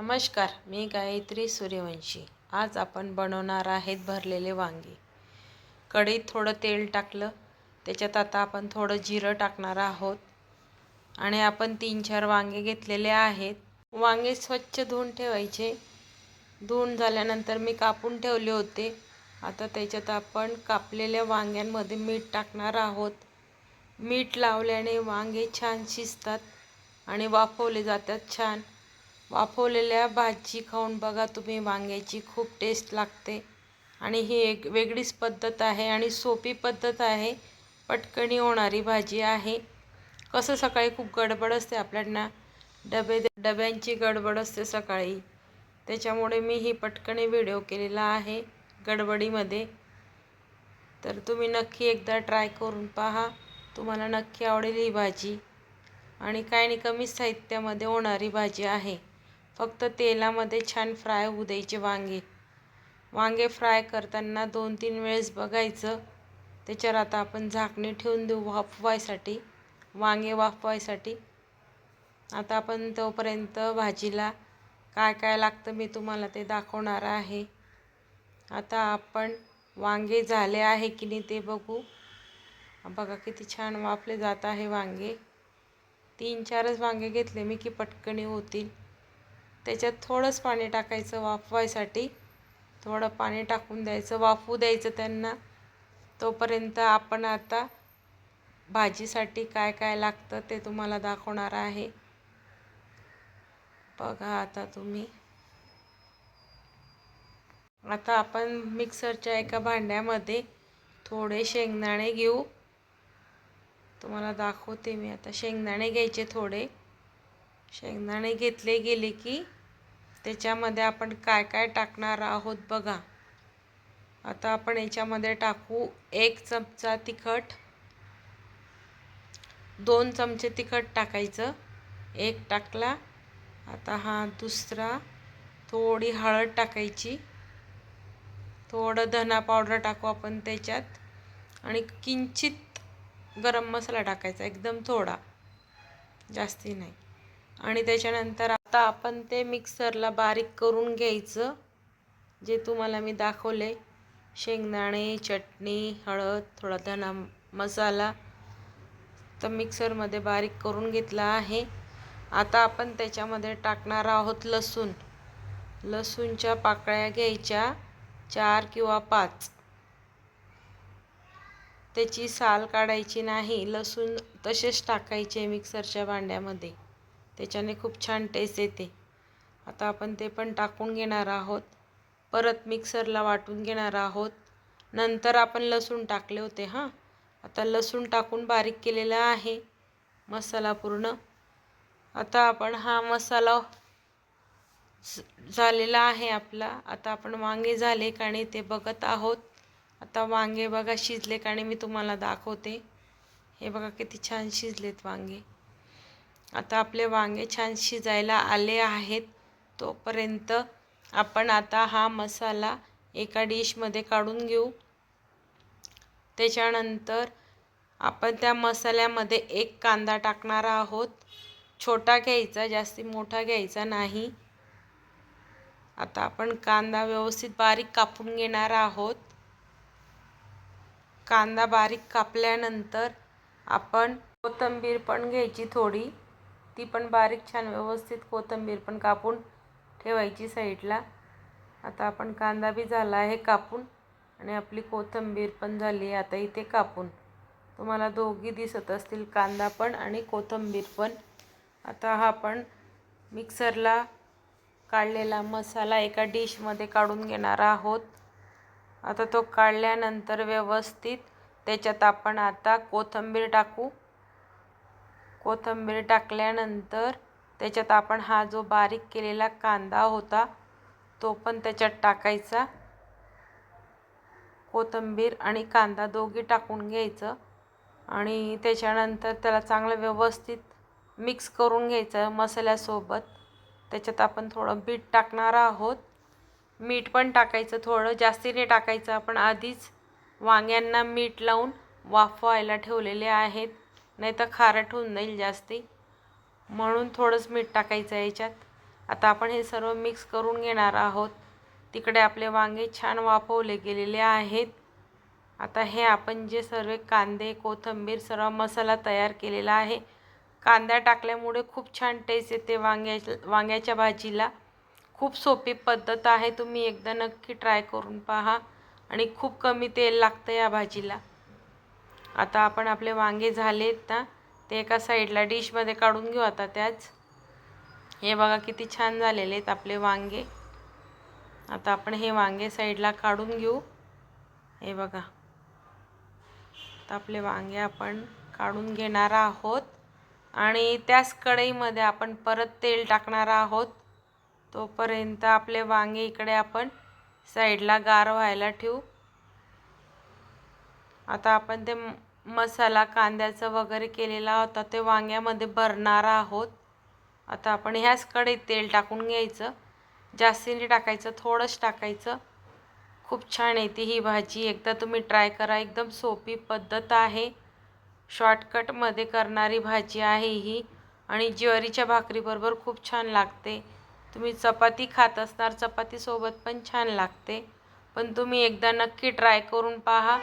नमस्कार मी गायत्री सूर्यवंशी. आज आपण बनवणार आहेत भरलेले वांगे. कढईत थोडं तेल टाकलं. त्याच्यात आता आपण थोडं जिरं टाकणार आहोत. आणि आपण तीन चार वांगे घेतलेले आहेत. वांगे स्वच्छ धुवून ठेवायचे. धुवून झाल्यानंतर मी कापून ठेवले होते. आता त्याच्यात आपण कापलेल्या वांग्यांमध्ये मीठ टाकणार आहोत. मीठ लावल्याने वांगे छान शिजतात आणि वाफवले जातात छान. वाफवलेल्या भाजी खाऊन बघा तुम्ही वांग्याची खूप टेस्ट लागते. आणि ही एक वेगळीच पद्धत आहे आणि सोपी पद्धत आहे. पटकणी होणारी भाजी आहे. कसं सकाळी खूप गडबड असते आपल्याला डबे डब्यांची गडबड असते सकाळी. त्याच्यामुळे मी ही पटकणी व्हिडिओ केलेला आहे गडबडीमध्ये. तर तुम्ही नक्की एकदा ट्राय करून पहा. तुम्हाला नक्की आवडेल ही भाजी. आणि काही नाही कमी साहित्यामध्ये होणारी भाजी आहे. फक्त तेलामध्ये छान फ्राय होऊ द्यायचे वांगे. वांगे फ्राय करताना दोन तीन वेळेस बघायचं. त्याच्यावर आता आपण झाकणी ठेवून देऊ वाफवायसाठी वांगे वाफवायसाठी. आता आपण तोपर्यंत भाजीला काय काय लागतं मी तुम्हाला ते दाखवणार आहे. आता आपण वांगे झाले आहे की नाही ते बघू. बघा किती छान वाफले जात आहे वांगे. तीन चारच वांगे घेतले मी की पटकनी होतील. त्याच्यात थोडंच पाणी टाकायचं वाफवायसाठी. थोडं पाणी टाकून द्यायचं. वाफवू द्यायचं त्यांना. तोपर्यंत आपण आता भाजीसाठी काय काय लागतं ते तुम्हाला दाखवणार आहे. बघा आता तुम्ही. आता आपण मिक्सरच्या एका भांड्यामध्ये थोडे शेंगदाणे घेऊ. तुम्हाला दाखवते मी आता. शेंगदाणे घ्यायचे थोडे. शेंगदाणे घेतले गेले की त्याच्यामध्ये आपण काय काय टाकणार आहोत बघा. आता आपण याच्यामध्ये टाकू एक चमचा तिखट दोन चमचे तिखट टाकायचं. एक टाकला आता हा दुसरा थोडी हळद टाकायची. थोडं धना पावडर टाकू आपण त्याच्यात आणि किंचित गरम मसाला टाकायचा एकदम थोडा जास्ती नाही. आणि त्याच्यानंतर आता आपण ते मिक्सरला बारीक करून घ्यायचं जे तुम्हाला मी दाखवले. शेंगदाणे चटणी हळद थोडा धना मसाला. तर मिक्सरमध्ये बारीक करून घेतला आहे. आता आपण त्याच्यामध्ये टाकणार आहोत लसूण. लसूणच्या पाकळ्या घ्यायच्या चार किंवा पाच. त्याची साल काढायची नाही. लसूण तसेच टाकायचे मिक्सरच्या भांड्यामध्ये. त्याच्याने खूप छान टेस्ट येते. आता आपण ते पण टाकून घेणार आहोत. परत मिक्सरला वाटून घेणार आहोत. नंतर आपण लसूण टाकले होते हां. आता लसूण टाकून बारीक केलेला आहे. मसाला पूर्ण. आता आपण हा मसाला झालेला आहे आपला. आता आपण वांगे झाले का नाही ते बघत आहोत. आता वांगे बघा शिजले का नाही मी तुम्हाला दाखवते. हे बघा किती छान शिजलेत वांगे. आता आपले वांगे छान शिजायला आले आहेत. तोपर्यंत आपण आता हा मसाला एका डिशमध्ये काढून घेऊ. त्याच्यानंतर आपण त्या मसाल्यामध्ये एक कांदा टाकणार आहोत. छोटा घ्यायचा जास्ती मोठा घ्यायचा नाही. आता आपण कांदा व्यवस्थित बारीक कापून घेणार आहोत. कांदा बारीक कापल्यानंतर आपण कोथिंबीर पण घ्यायची थोडी. ती पण बारीक छान व्यवस्थित कोथिंबीर पण कापून ठेवायची साईडला. आता आपण कांदा बी झाला आहे कापून आणि आपली कोथिंबीर पण झाली आता इथे कापून. तुम्हाला दोघी दिसत असतील कांदा पण आणि कोथिंबीर पण. आता हा आपण मिक्सरला काढलेला मसाला एका डिशमध्ये काढून घेणार आहोत. आता तो काढल्यानंतर व्यवस्थित त्याच्यात आपण आता कोथिंबीर टाकू. कोथिंबीर टाकल्यानंतर त्याच्यात आपण हा जो बारीक केलेला कांदा होता तो पण त्याच्यात टाकायचा. कोथिंबीर आणि कांदा दोघी टाकून घ्यायचं आणि त्याच्यानंतर त्याला चांगलं व्यवस्थित मिक्स करून घ्यायचं मसाल्यासोबत. त्याच्यात आपण थोडं बीट टाकणार आहोत. मीठ पण टाकायचं थोडं जास्तीने टाकायचं. आपण आधीच वांग्यांना मीठ लावून वाफवायला ठेवलेले आहेत. नाही तर खारट होऊन जाईल जास्ती. म्हणून थोडंच मीठ टाकायचं याच्यात. आता आपण हे सर्व मिक्स करून घेणार आहोत. तिकडे आपले वांगे छान वाफवले गेलेले आहेत. आता हे आपण जे सर्व कांदे कोथिंबीर सर्व मसाला तयार केलेला आहे. कांदा टाकल्यामुळे खूप छान टेस्ट येते वांग्या वांग्याच्या भाजीला. खूप सोपी पद्धत आहे. तुम्ही एकदा नक्की ट्राय करून पहा. आणि खूप कमी तेल लागतं या भाजीला. आता आपण आपले वांगे झालेत ना ते एका साईडला डिशमध्ये काढून घेऊ आता त्याच. हे बघा किती छान झालेले आहेत आपले वांगे. आता आपण हे वांगे साईडला काढून घेऊ. हे बघा. आता आपले वांगे आपण काढून घेणार आहोत. आणि त्याच कढईमध्ये आपण परत तेल टाकणार आहोत. तोपर्यंत आपले वांगे इकडे आपण साईडला गार व्हायला ठेवू. आता आपण ते मसाला कांद्याचं वगैरे केलेला होता ते वांग्यामध्ये भरणार आहोत. आता आपण ह्याच कढईत तेल टाकून घ्यायचं. जास्तीने टाकायचं थोडंच टाकायचं. खूप छान येते ही भाजी. एकदा तुम्ही ट्राय करा एकदम सोपी पद्धत आहे. शॉर्टकटमध्ये करणारी भाजी आहे ही. आणि ज्वारीच्या भाकरीबरोबर खूप छान लागते. तुम्ही चपाती खात असणार चपातीसोबत पण छान लागते. पण तुम्ही एकदा नक्की ट्राय करून पहा.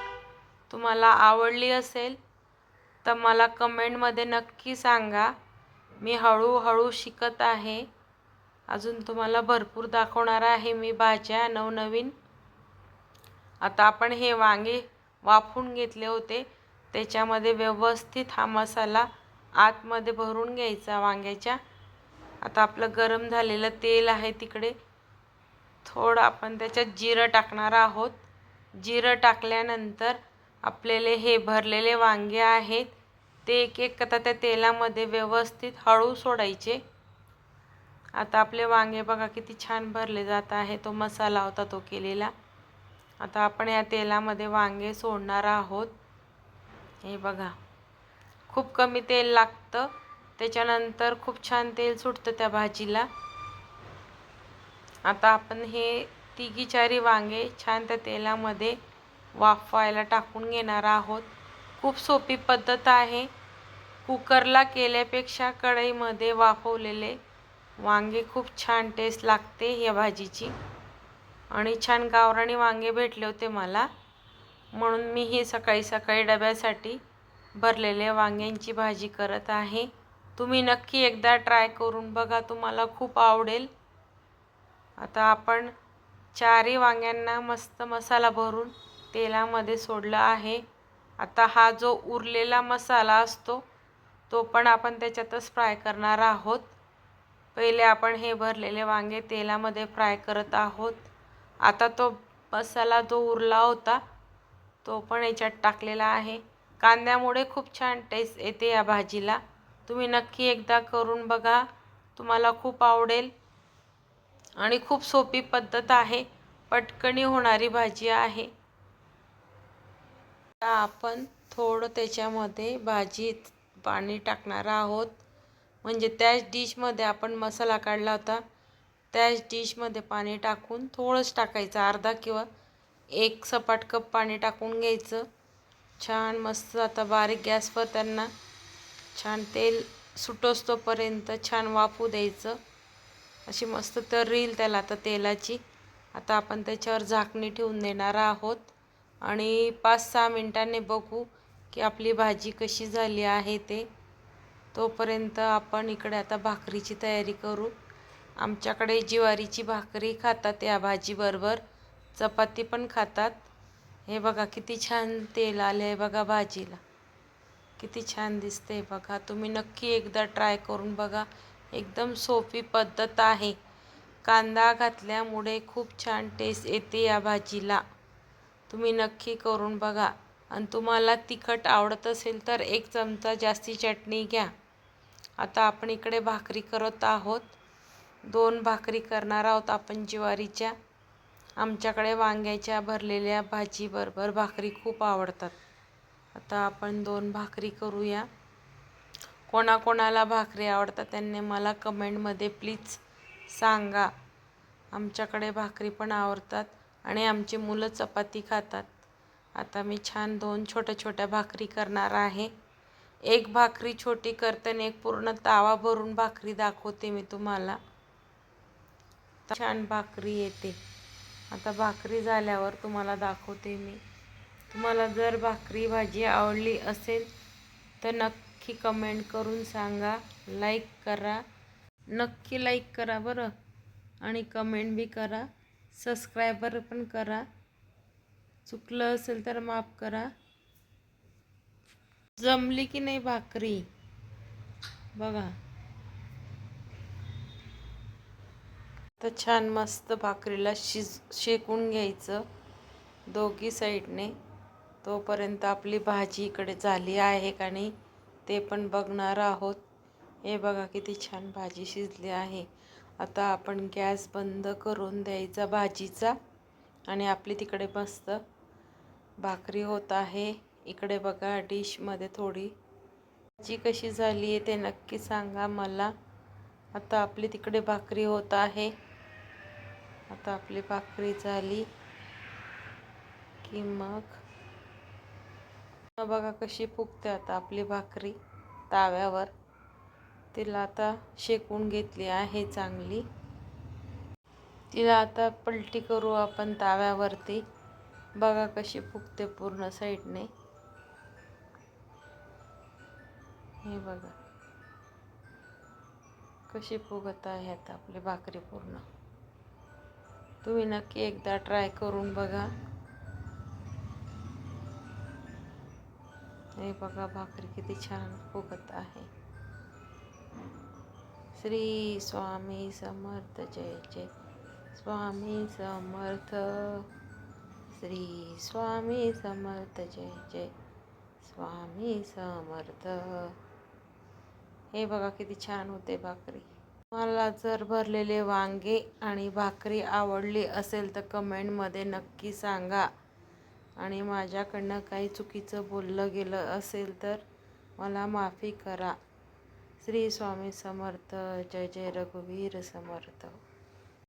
तुम्हाला आवडली असेल तर मला कमेंटमध्ये नक्की सांगा. मी हळूहळू शिकत आहे. अजून तुम्हाला भरपूर दाखवणार आहे मी भाज्या नवनवीन. आता आपण हे वांगे वाफून घेतले होते. त्याच्यामध्ये व्यवस्थित हा मसाला आतमध्ये भरून घ्यायचा वांग्याच्या. आता आपलं गरम झालेलं तेल आहे तिकडे. थोडं आपण त्याच्यात जिरं टाकणार आहोत. जिरं टाकल्यानंतर आपलेले हे भरलेले वांगे आहेत ते एक एक आता त्या तेलामध्ये व्यवस्थित हळू सोडायचे. आता आपले वांगे बघा किती छान भरले जात आहे तो मसाला होता तो केलेला. आता आपण या तेलामध्ये वांगे सोडणार आहोत. हे बघा खूप कमी तेल लागतं त्याच्यानंतर खूप छान तेल सुटतं त्या भाजीला. आता आपण हे तिघी चारी वांगे छान त्या तेलामध्ये वाफवायला टाकून घेणार आहोत. खूप सोपी पद्धत आहे. कुकरला केल्यापेक्षा कढईमध्ये वाफवलेले वांगे खूप छान टेस्ट लागते या भाजीची. आणि छान गावराणी वांगे भेटले होते मला. म्हणून मी ही सकाळी सकाळी डब्यासाठी भरलेले वांग्यांची भाजी करत आहे. तुम्ही नक्की एकदा ट्राय करून बघा तुम्हाला खूप आवडेल. आता आपण चारही वांग्यांना मस्त मसाला भरून तेलामध्ये सोडलं आहे. आता हा जो उरलेला मसाला असतो तो पण आपण त्याच्यातच फ्राय करणार आहोत. पहिले आपण हे भरलेले वांगे तेलामध्ये फ्राय करत आहोत. आता तो मसाला जो उरला होता तो पण याच्यात टाकलेला आहे. कांद्यामुळे खूप छान टेस्ट येते या भाजीला. तुम्ही नक्की एकदा करून बघा. तुम्हाला खूप आवडेल. आणि खूप सोपी पद्धत आहे. पटकणी होणारी भाजी आहे. आता आपण थोडं त्याच्यामध्ये भाजीत पाणी टाकणार आहोत. म्हणजे त्याच डिशमध्ये आपण मसाला काढला होता. त्याच डिशमध्ये पाणी टाकून थोडंच टाकायचं. अर्धा किंवा एक सपाट कप पाणी टाकून घ्यायचं. छान मस्त आता बारीक गॅसवर त्यांना छान तेल सुटोस्तोपर्यंत छान वाफू द्यायचं. अशी मस्त तर रील त्याला आता तेलाची. आता आपण त्याच्यावर झाकणी ठेवून देणार आहोत. आणि पाच सहा मिनटांनी बघू की आपली भाजी कशी झाली आहे ते. तोपर्यंत आपण इकडे आता भाकरीची तयारी करू. आमच्याकडे ज्वारीची भाकरी खातात या भाजीबरोबर. चपाती पण खातात. हे बघा किती छान तेल आले आहे बघा भाजीला. किती छान दिसते बघा. तुम्ही नक्की एकदा ट्राय करून बघा. एकदम सोपी पद्धत आहे. कांदा घातल्यामुळे खूप छान टेस्ट येते या भाजीला. तुम्ही नक्की करून बघा. आणि तुम्हाला तिखट आवडत असेल तर एक चमचा जास्ती चटणी घ्या. आता आपण इकडे भाकरी करत आहोत. दोन भाकरी करणार आहोत आपण ज्वारीच्या. आमच्याकडे वांग्याच्या भरलेल्या भाजीबरोबर भाकरी खूप आवडतात. आता आपण दोन भाकरी करूया. कोणाकोणाला भाकरी आवडतात त्यांनी मला कमेंटमध्ये प्लीज सांगा. आमच्याकडे भाकरी पण आवडतात. आणि आमची मुलं चपाती खातात. आता मी छान दोन छोट्या छोट्या भाकरी करणार आहे. एक भाकरी छोटी करते आणि एक पूर्ण तावा भरून भाकरी दाखवते मी तुम्हाला. छान भाकरी येते. आता भाकरी झाल्यावर तुम्हाला दाखवते मी. तुम्हाला जर भाकरी भाजी आवडली असेल तर नक्की कमेंट करून सांगा. लाईक करा. नक्की लाईक करा बरं. आणि कमेंट बी करा. सबस्क्रायबर पण करा. चुकलं असेल तर माफ करा. जमली की नाही भाकरी? बघा. तर छान मस्त भाकरीला शिज शेकून घ्यायचं दोघी साईडने. तोपर्यंत आपली भाजी इकडे झाली आहे का नाही ते पण बघणार आहोत. हे बघा किती छान भाजी शिजली आहे. आता आपण गॅस बंद करून द्यायचा भाजीचा. आणि आपली तिकडे मस्त भाकरी होत आहे. इकडे बघा डिशमध्ये थोडी. भाजी कशी झाली आहे ते नक्की सांगा मला. आता आपली तिकडे भाकरी होत आहे. आता आपली भाकरी झाली की मग? बघा कशी फुगते आता आपली भाकरी ताव्यावर. तिला आता शेकून घेतली आहे चांगली. तिला आता पलटी करू आपण ताव्यावरती. बघा कशी फुगते पूर्ण साईडने. हे बघा. कशी फुगत आहे आता आपली भाकरी पूर्ण. तुम्ही नक्की एकदा ट्राय करून बघा. हे बघा भाकरी किती छान फुगत आहे. श्री स्वामी समर्थ जय जय. स्वामी समर्थ श्री स्वामी समर्थ जय जय. स्वामी समर्थ. हे बघा किती छान होते भाकरी. मला जर भरलेले वांगे आणि भाकरी आवडली असेल तर कमेंटमध्ये नक्की सांगा. आणि माझ्याकडनं काही चुकीचं बोललं गेलं असेल तर मला माफी करा. श्री स्वामी समर्थ जय जय रघुवीर समर्थ.